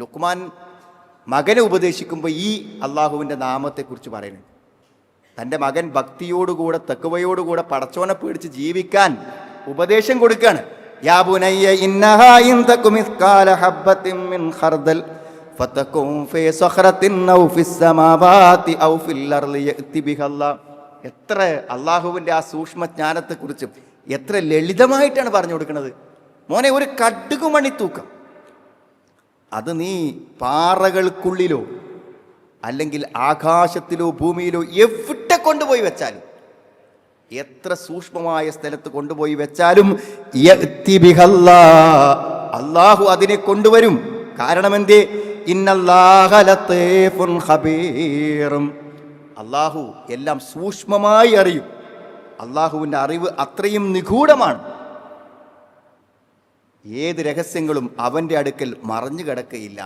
ലുക്മാൻ മകനെ ഉപദേശിക്കുമ്പോൾ ഈ അള്ളാഹുവിന്റെ നാമത്തെക്കുറിച്ച് പറയുന്നു തന്റെ മകൻ ഭക്തിയോടുകൂടെ തെക്കുവയോടുകൂടെ പടച്ചോനെ പേടിച്ച് ജീവിക്കാൻ ഉപദേശം കൊടുക്കുകയാണ്. എത്ര അള്ളാഹുവിന്റെ ആ സൂക്ഷ്മ ജ്ഞാനത്തെക്കുറിച്ച് എത്ര ലളിതമായിട്ടാണ് പറഞ്ഞു കൊടുക്കുന്നത്. മോനെ ഒരു കടുകുമണി തൂക്കം. അത് നീ പാറകൾക്കുള്ളിലോ അല്ലെങ്കിൽ ആകാശത്തിലോ ഭൂമിയിലോ എവിടെ കൊണ്ടുപോയി വെച്ചാലും എത്ര സൂക്ഷ്മമായ സ്ഥലത്ത് കൊണ്ടുപോയി വെച്ചാലും. അള്ളാഹു അതിനെ കൊണ്ടുവരും. കാരണം എന്തേ അള്ളാഹു എല്ലാം സൂക്ഷ്മമായി അറിയും. അള്ളാഹുവിന്റെ അറിവ് അത്രയും നിഗൂഢമാണ്. ഏത് രഹസ്യങ്ങളും അവന്റെ അടുക്കൽ മറഞ്ഞു കിടക്കയില്ല